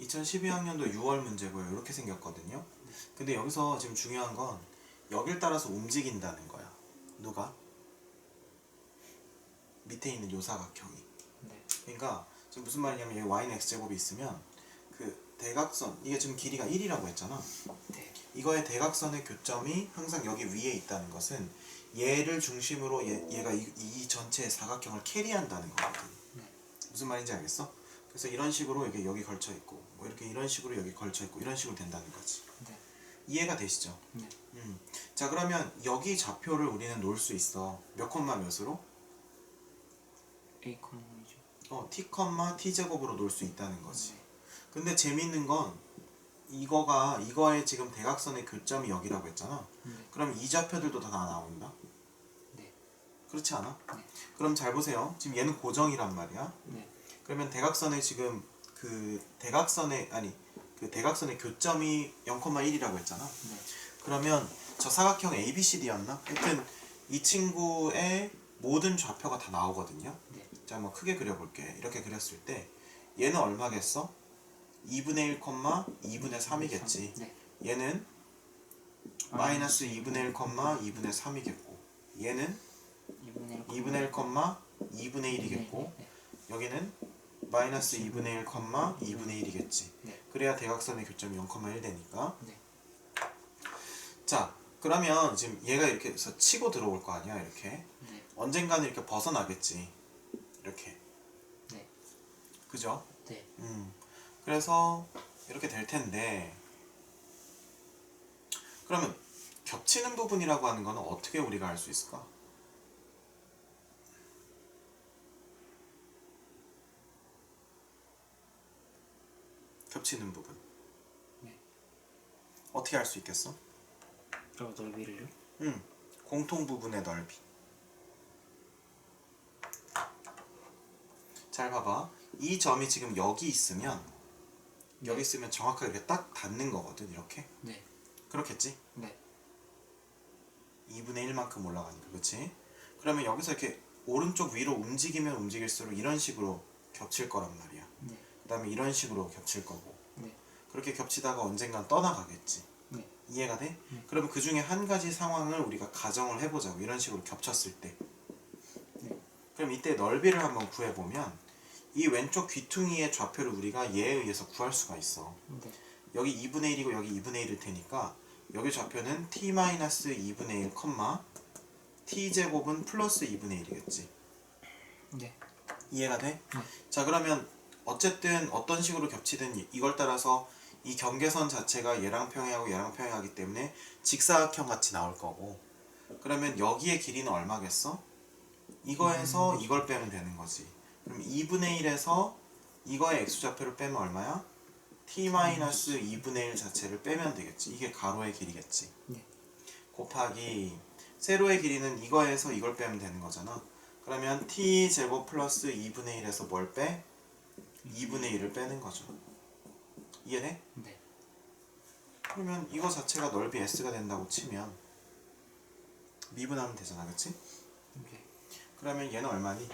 2012학년도 6월 문제고요. 이렇게 생겼거든요. 근데 여기서 지금 중요한 건 여길 따라서 움직인다는 거야. 누가? 밑에 있는 요 사각형이. 네. 그러니까 지금 무슨 말이냐면 여기 y는 x제곱이 있으면 그 대각선 이게 지금 길이가 1이라고 했잖아. 네. 이거의 대각선의 교점이 항상 여기 위에 있다는 것은 얘를 중심으로 얘, 얘가 이, 이 전체 사각형을 캐리한다는 거거든. 네. 무슨 말인지 알겠어? 그래서 이런 식으로 이게 여기 걸쳐 있고 뭐 이렇게 이런 식으로 여기 걸쳐 있고 이런 식으로 된다는 거지. 네. 이해가 되시죠? 네. 음. 자 그러면 여기 좌표를 우리는 놓을 수 있어. 몇 콤마 몇으로? A 콤마이죠. 어, t 콤마 t 제곱으로 놓을 수 있다는 거지. 근데 재밌는 건 이거가 이거의 지금 대각선의 교점이 여기라고 했잖아. 네. 그럼 이 좌표들도 다 나온다. 네. 그렇지 않아? 네. 그럼 잘 보세요. 지금 얘는 고정이란 말이야. 네. 그러면 대각선의 지금 그 대각선의 아니 그 대각선의 교점이 0,1이라고 했잖아. 네. 그러면 저 사각형 ABCD였나? 하여튼 이 친구의 모든 좌표가 다 나오거든요. 네. 자, 뭐 크게 그려볼게. 이렇게 그렸을 때 얘는 얼마겠어? 2분의 1, 2분의 3이겠지. 네. 얘는 마이너스 2분의 1, 2분의 3이겠고 얘는 2분의 1 2분의 1, 2분의 1이겠고 네. 여기는 마이너스 2분의 1, 2분의 1이겠지. 네. 그래야 대각선의 교점이 0,1 되니까. 네. 자, 그러면 지금 얘가 이렇게 해서 치고 들어올 거 아니야, 이렇게. 네. 언젠가는 이렇게 벗어나겠지. 이렇게. 네. 그죠? 네. 음. 그래서 이렇게 될 텐데. 그러면 겹치는 부분이라고 하는 거는 어떻게 우리가 알 수 있을까? 겹치는 부분. 네. 어떻게 알수 있겠어? 그리고 넓이를요? 음, 공통 부분의 넓이. 잘 봐봐. 이 점이 지금 여기 있으면 여기 있으면 정확하게 이렇게 딱 닿는 거거든. 이렇게. 네. 그렇겠지? 네. 2분의 1만큼 올라가니까. 그렇지? 그러면 여기서 이렇게 오른쪽 위로 움직이면 움직일수록 이런 식으로 겹칠 거란 말이야. 네. 그다음에 이런 식으로 겹칠 거고. 네. 그렇게 겹치다가 언젠간 떠나가겠지. 네. 이해가 돼? 네. 그러면 그 중에 한 가지 상황을 우리가 가정을 해보자고 이런 식으로 겹쳤을 때. 네. 그럼 이때 넓이를 한번 구해보면 이 왼쪽 귀퉁이의 좌표를 우리가 얘에 의해서 구할 수가 있어. 네. 여기 2분의 1이고 여기 2분의 1일 테니까 여기 좌표는 t-2분의 1, t제곱은 플러스 2분의 1이겠지. 네. 이해가 돼? 네. 자 그러면 어쨌든 어떤 식으로 겹치든 이- 이걸 따라서 이 경계선 자체가 얘랑 평행하고 얘랑 평행하기 때문에 직사각형 같이 나올 거고 그러면 여기의 길이는 얼마겠어? 이거에서 이걸 빼면 되는 거지 그럼 2분의 1에서 이거의 x좌표를 빼면 얼마야? t-2분의 1 자체를 빼면 되겠지 이게 가로의 길이겠지 네. 곱하기 세로의 길이는 이거에서 이걸 빼면 되는 거잖아 그러면 t 제곱 플러스 2분의 1에서 뭘 빼? 2분의 1을 빼는 거죠. 이해돼? 네. 그러면 이거 자체가 넓이 s가 된다고 치면 미분하면 되잖아, 그치? 네. 그러면 얘는 얼마니?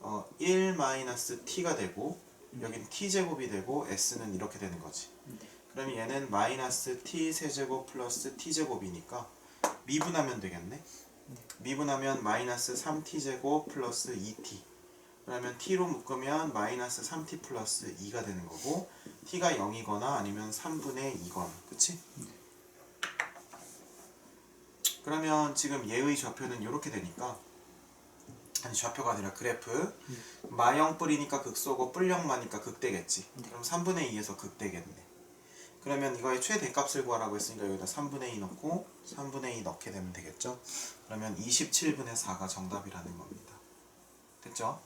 어, 1 마이너스 t가 되고 여긴 t 제곱이 되고 s는 이렇게 되는 거지. 네. 그러면 얘는 마이너스 t 세제곱 플러스 t 제곱이니까 미분하면 되겠네. 미분하면 마이너스 3t 제곱 플러스 2t. 그러면 t로 묶으면 마이너스 3t 플러스 2가 되는 거고 t가 0이거나 아니면 3분의 2거나 그치? 그러면 지금 얘의 좌표는 이렇게 되니까 아니 좌표가 아니라 그래프. 마영 뿌리니까 극소고 뿔령마니까 극대겠지. 그럼 3분의 2에서 극대겠네. 그러면 이거의 최대값을 구하라고 했으니까 여기다 3분의 2 넣고 3분의 2 넣게 되면 되겠죠? 그러면 27분의 4가 정답이라는 겁니다. 됐죠?